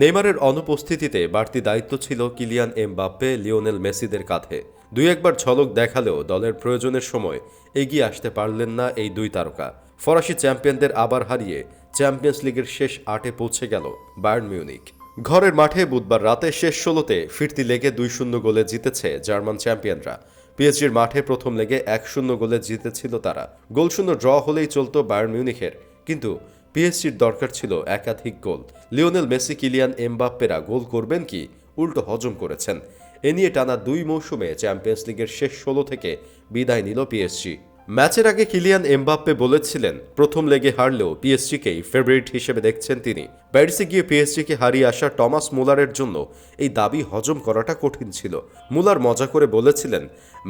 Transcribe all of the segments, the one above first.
নেইমারের অনুপস্থিতিতে বাড়তি দায়িত্ব ছিল কিলিয়ান এমবাপ্পে, লিওনেল মেসিদের কাঁধে। দুই একবার ঝলক দেখালেও দলের প্রয়োজনের সময় এগিয়ে আসতে পারলেন না এই দুই তারকা। ফরাসি চ্যাম্পিয়নদের আবার হারিয়ে চ্যাম্পিয়ন্স লিগের শেষ আটে পৌঁছে গেল বায়ার্ন মিউনিক। ঘরের মাঠে বুধবার রাতে শেষ ষোলোতে ফিরতি লেগে দুই শূন্য গোলে জিতেছে জার্মান চ্যাম্পিয়নরা। পিএসজির মাঠে প্রথম লেগে এক শূন্য গোলে জিতেছিল তারা। গোলশূন্য ড্র হলেই চলতো বায়ার্ন মিউনিখের, কিন্তু পিএসজির দরকার ছিল একাধিক গোল। লিওনেল মেসি, কিলিয়ান এমবাপ্পেরা গোল করবেন কি? উল্টো হজম করেছেন। এ নিয়ে টানা দুই মৌসুমে চ্যাম্পিয়ন্স লিগের শেষ ষোলো থেকে বিদায় নিল পিএসজি ম্যাচের আগে কিলিয়ান এমবাপ্পে বলেছিলেন, প্রথম লেগে হারলেও পিএসজিকেই ফেভারিট হিসেবে দেখছেন তিনি। প্যারিসে গিয়ে পিএসজিকে হারিয়ে আসা টমাস মুলারের জন্য এই দাবি হজম করাটা কঠিন ছিল। মুলার মজা করে বলেছিলেন,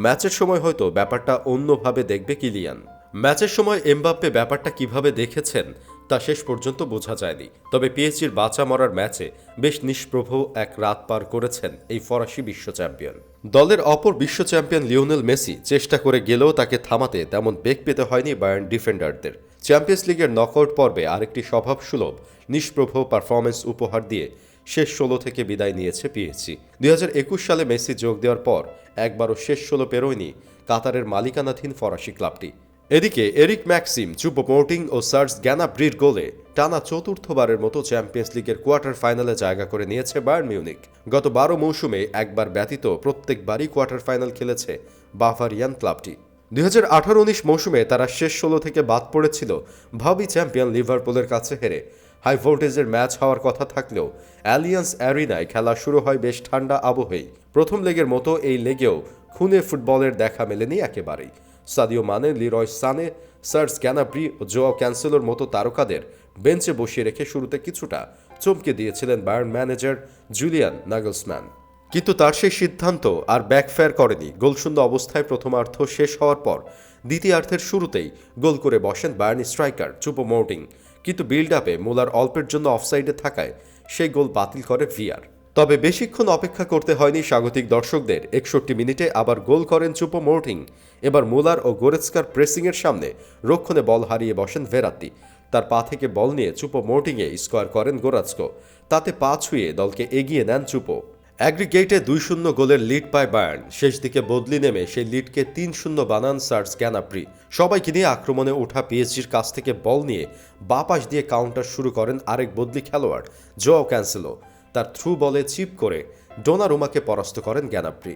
ম্যাচের সময় হয়তো ব্যাপারটা অন্যভাবে দেখবে কিলিয়ান। ম্যাচের সময় এমবাপ্পে ব্যাপারটা কীভাবে দেখেছেন? তা শেষ পর্যন্ত বোঝা যায়নি। তবে পিএসজির বাঁচা মরার ম্যাচে বেশ নিষ্প্রভ এক রাত পার করেছেন এই ফরাসি বিশ্ব চ্যাম্পিয়ন। দলের অপর বিশ্ব চ্যাম্পিয়ন লিওনেল মেসি চেষ্টা করে গেলেও তাকে থামাতে তেমন বেগ পেতে হয়নি বায়ার্ন ডিফেন্ডারদের। চ্যাম্পিয়ন্স লিগের নকআউট পর্বে আরেকটি স্বভাবসুলভ, নিষ্প্রভ পারফরমেন্স উপহার দিয়ে শেষ ষোলো থেকে বিদায় নিয়েছে পিএসজি। দুই হাজার একুশ সালে মেসি যোগ দেওয়ার পর একবারও শেষ ষোলো পেরোয়নি কাতারের মালিকানাধীন ফরাসি ক্লাবটি। এদিকে এরিক ম্যাক্সিম চুপোমোটিং ও সার্স গ্যানাব্রির গোলে টানা চতুর্থবারের মতো চ্যাম্পিয়ন্স লিগের কোয়ার্টার ফাইনালে জায়গা করে নিয়েছে বায়ার্ন মিউনিক। গত বারো মৌসুমে একবার ব্যতীত প্রত্যেকবারই কোয়ার্টার ফাইনাল খেলেছে বাভারিয়ান ক্লাবটি। দুই হাজার আঠারো উনিশ মৌসুমে তারা শেষ ষোলো থেকে বাদ পড়েছিল। ভাবি চ্যাম্পিয়ন লিভারপুলের কাছে হেরে। হাই ভোল্টেজের ম্যাচ হওয়ার কথা থাকলেও অ্যালিয়ান্স অ্যারিনায় খেলা শুরু হয় বেশ ঠান্ডা আবহেই। প্রথম লেগের মতো এই লেগেও খুনে ফুটবলের দেখা মেলেনি একেবারেই। সাদিও মানে লিরয় সানে সার্স ক্যানাব্রি ও জোয়া ক্যান্সেলোর মতো তারকাদের বেঞ্চে বসিয়ে রেখে শুরুতে কিছুটা চমকে দিয়েছিলেন বায়ার্ন ম্যানেজার জুলিয়ান নাগলসম্যান। কিন্তু তার সেই সিদ্ধান্ত আর ব্যাকফেয়ার করেনি। গোলশূন্য অবস্থায় প্রথমার্ধ শেষ হওয়ার পর দ্বিতীয়ার্ধের শুরুতেই গোল করে বসেন বায়ার্ন স্ট্রাইকার চুপো মোর্টিং কিন্তু বিল্ড আপে মোলার অল্পের জন্য অফসাইডে থাকায় সেই গোল বাতিল করে ভিআর তবে বেশিক্ষণ অপেক্ষা করতে হয়নি স্বাগতিক দর্শকদের। একষট্টি মিনিটে আবার গোল করেন চুপো মোর্টিং। এবার মুলার ও গোরেৎস্কার প্রেসিংয়ের সামনে রক্ষণে বল হারিয়ে বসেন ভেরাত্তি। তার পা থেকে বল নিয়ে চুপো মোর্টিংয়ে স্কোয়ার করেন গোরাৎস্কো তাতে পা ছুঁয়ে দলকে এগিয়ে নেন চুপো। অ্যাগ্রিগেটে দুই শূন্য গোলের লিড পায় বায়ার্ন। শেষ দিকে বদলি নেমে সেই লিডকে তিন শূন্য বানান সার্স গ্যানাপ্রি সবাইকে নিয়ে আক্রমণে ওঠা পিএসজির কাছ থেকে বল নিয়ে বাপাস দিয়ে কাউন্টার শুরু করেন আরেক বদলি খেলোয়াড়, জোয়াও ক্যান্সেলো। তার থ্রু বলে চিপ করে ডোনারুমাকে পরাস্ত করেন গ্যানাপ্রি